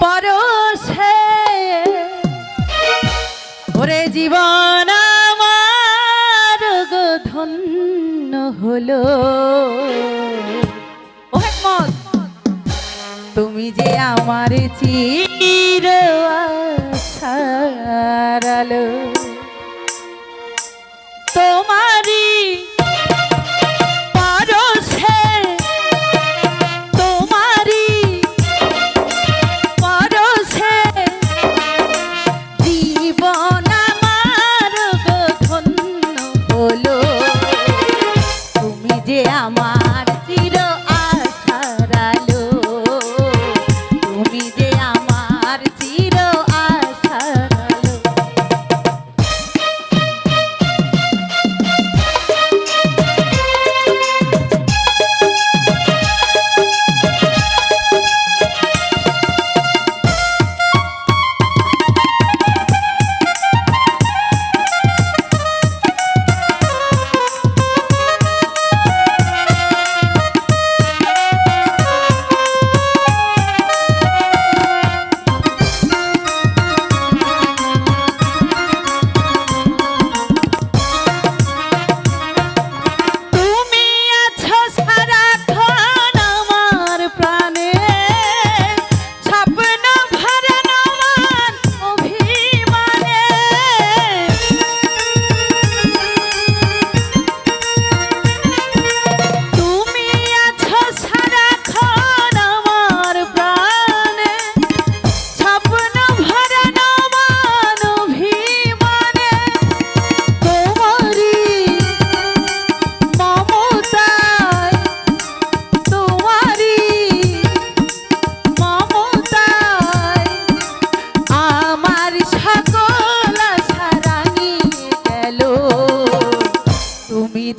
পরশে। ওরে জীবন আমার গো ধন্য হলো। ও তুমি যে আমার চির ছাড়ালো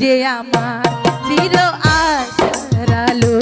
যে আমার চির আশার আলো।